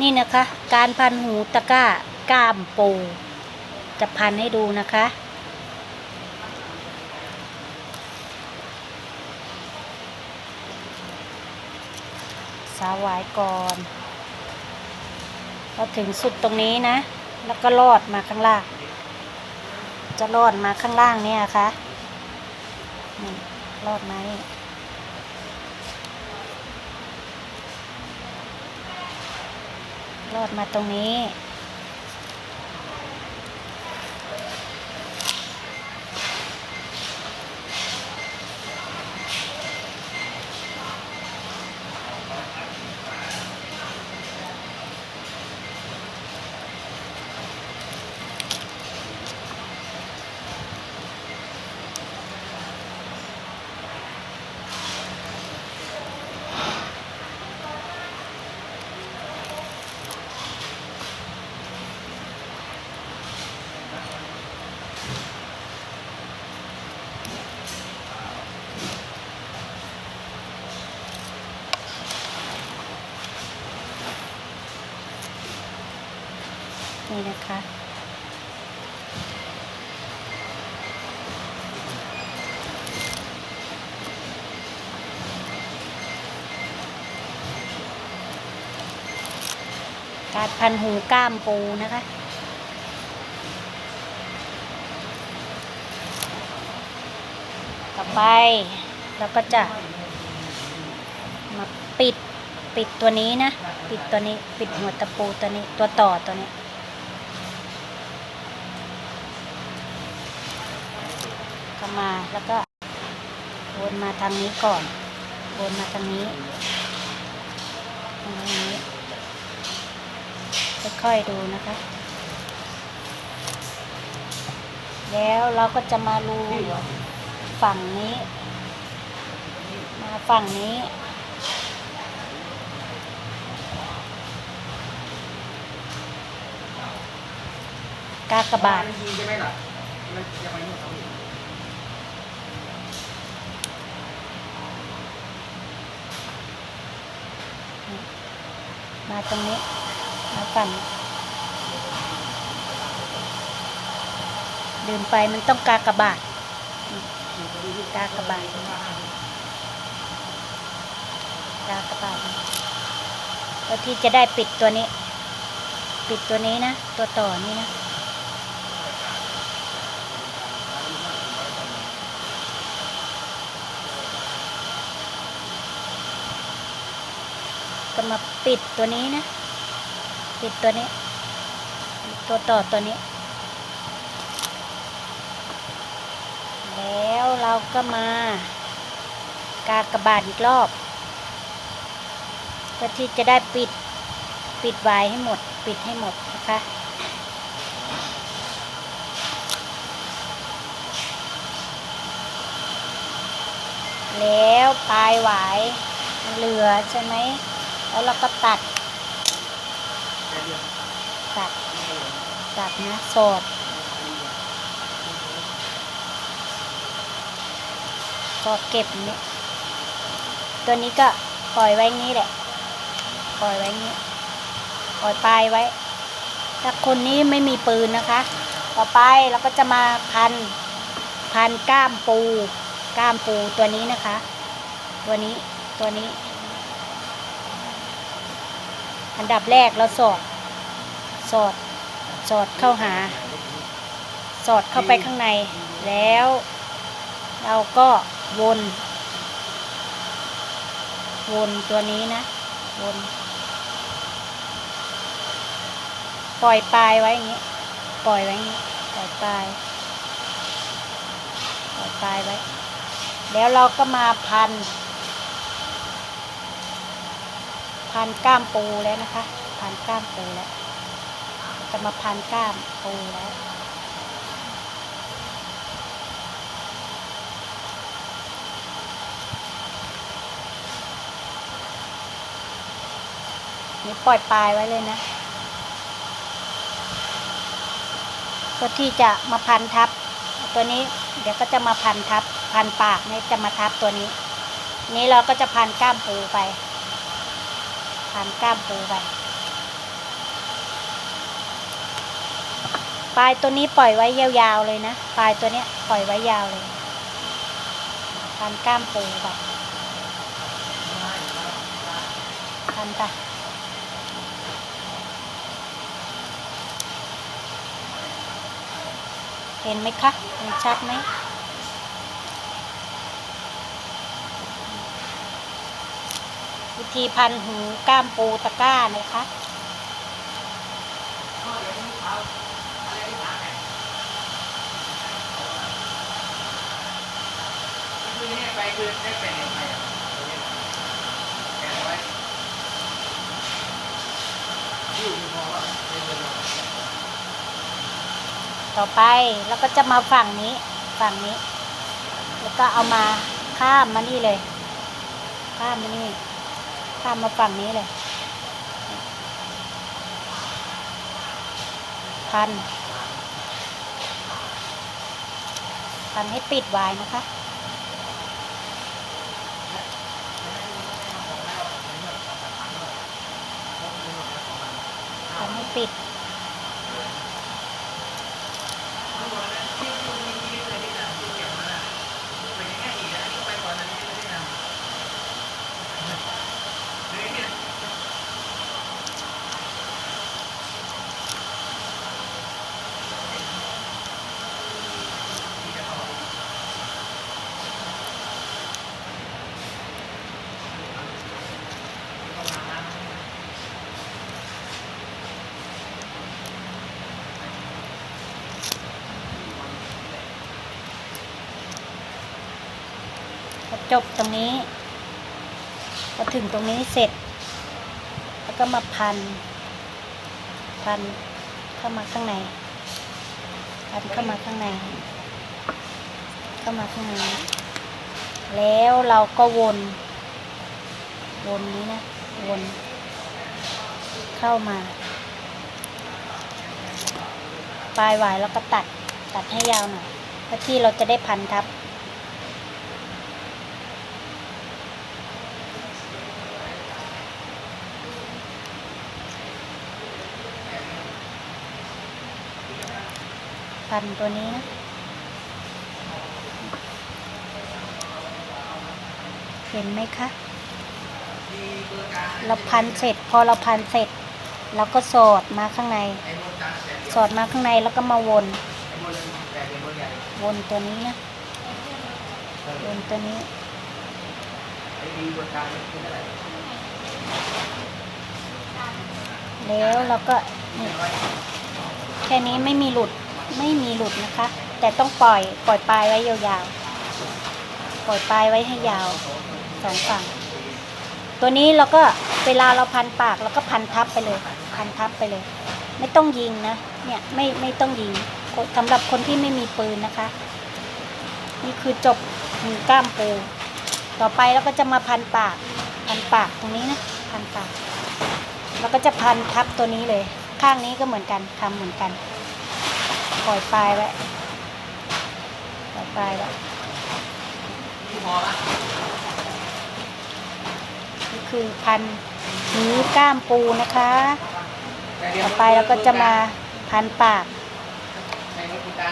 นี่นะคะ การพันหูตะก้าก้ามปู จะพันให้ดูนะคะ สาวายก่อนพอถึงสุดตรงนี้นะ แล้วก็ลอดมาข้างล่าง จะลอดมาข้างล่างเนี่ยค่ะลอดมานี่ ลอดมาตรงนี้ นี่นะคะ การพันหูก้ามปูนะคะต่อไปเราก็จะมาปิดปิดตัวนี้นะ ปิดตัวนี้ปิดหัวตะปูตัวนี้ตัวต่อตัวนี้ เข้ามาแล้วก็วนมาทางนี้ก่อนวนมาทางนี้ทางนี้ค่อยๆดูนะคะ แล้วเราก็จะมารูฝั่งนี้ มาฝั่งนี้กากบาท มาตรงนี้มาฝั่งลืมไปมันต้องกากระบาดกากระบาดกากระบาดแล้วที่จะได้ปิดตัวนี้ ปิดตัวนี้นะ ตัวต่อนี้นะ ก็มาปิดตัวนี้นะ ปิดตัวนี้ ตัวต่อตัวนี้ แล้วเราก็มากากระบาทอีกรอบเพื่อที่จะได้ปิดปิดไว้ให้หมด ปิดให้หมดนะคะแล้วปลายหวายเหลือใช่ไหม แล้วเราก็ตัด ตัด ตัดนะสอดสอดเก็บอย่างนี้ตัวนี้ก็ปล่อยไว้งี้แหละ ปล่อยไว้งี้ ปล่อยปลายไว้ ถ้าคนนี้ไม่มีปืนนะคะ ต่อไปเราก็จะมาพัน พันก้ามปู ก้ามปูตัวนี้นะคะ ตัวนี้ ตัวนี้ อันดับแรกเราสอด สอด สอดเข้าหา สอดเข้าไปข้างใน แล้ว เราก็วน วนตัวนี้นะ วน ปล่อยปลายไว้อย่างนี้ ปล่อยไว้อย่างนี้ ปล่อยปลาย ปล่อยปลายไว้ แล้วเราก็มาพัน พันก้ามปูแล้วนะคะพันก้ามปูแล้ว จะมาพันก้ามปูแล้วนี่ปล่อยปลายไว้เลยนะเพื่อที่จะมาพันทับ ตัวนี้เดี๋ยวก็จะมาพันทับ พันปากนี่จะมาทับตัวนี้ นี้เราก็จะพันก้ามปูไป พันกล้ามปูไปปลายตัวนี้ปล่อยไว้ยาวๆเลยนะปลายตัวเนี้ยปล่อยไว้ยาวเลยพันกล้ามปูไปทันไปเห็นไหมคะเห็นชัดไหม ธีพันหูก้ามปูตะก้านะคะคือเนี่ยค่ะต่อไปแล้วก็จะมาฝั่งนี้ฝั่งนี้ แล้วก็เอามาข้ามมานี่เลย ข้ามมานี่ ข้ามมาฝั่งนี้เลย พัน พันให้ปิดไว้นะคะ พันให้ปิด พอจบตรงนี้พอถึงตรงนี้เสร็จ แล้วก็มาพัน พันเข้ามาข้างใน พันเข้ามาข้างใน เข้ามาข้างใน แล้วเราก็วน วนนี้นะ วน เข้ามาปลายหวายแล้วก็ตัดตัดให้ยาวหน่อยเพื่อที่เราจะได้พันทับ พันตัวนี้นะ เห็นไหมคะ เราพันเสร็จ พอเราพันเสร็จเราก็สอดมาข้างใน สอดมาข้างในแล้วก็มาวน วนตัวนี้นะ วนตัวนี้แล้วเราก็แค่นี้ไม่มีหลุด ไม่มีหลุดนะคะ แต่ต้องปล่อยปล่อยปลายไว้ยาวๆ ปล่อยปลายไว้ให้ยาวสองฝั่ง ตัวนี้เราก็เวลาเราพันปากเราก็พันทับไปเลย พันทับไปเลย ไม่ต้องยิงนะ เนี่ยไม่ไม่ต้องยิงสำหรับคนที่ไม่มีปืนนะคะ นี่คือจบหูกล้ามปูต่อไปเราก็จะมาพันปาก พันปากตรงนี้นะพันปากแล้วก็จะพันทับตัวนี้เลย ข้างนี้ก็เหมือนกันทำเหมือนกัน ปล่อยปลายไว้ปล่อยปลายไว้ที่พอละนี่คือพันหูกล้ามปูนะคะแต่เดี๋ยวต่อไปเราก็จะมาพันปากในรถคุณตา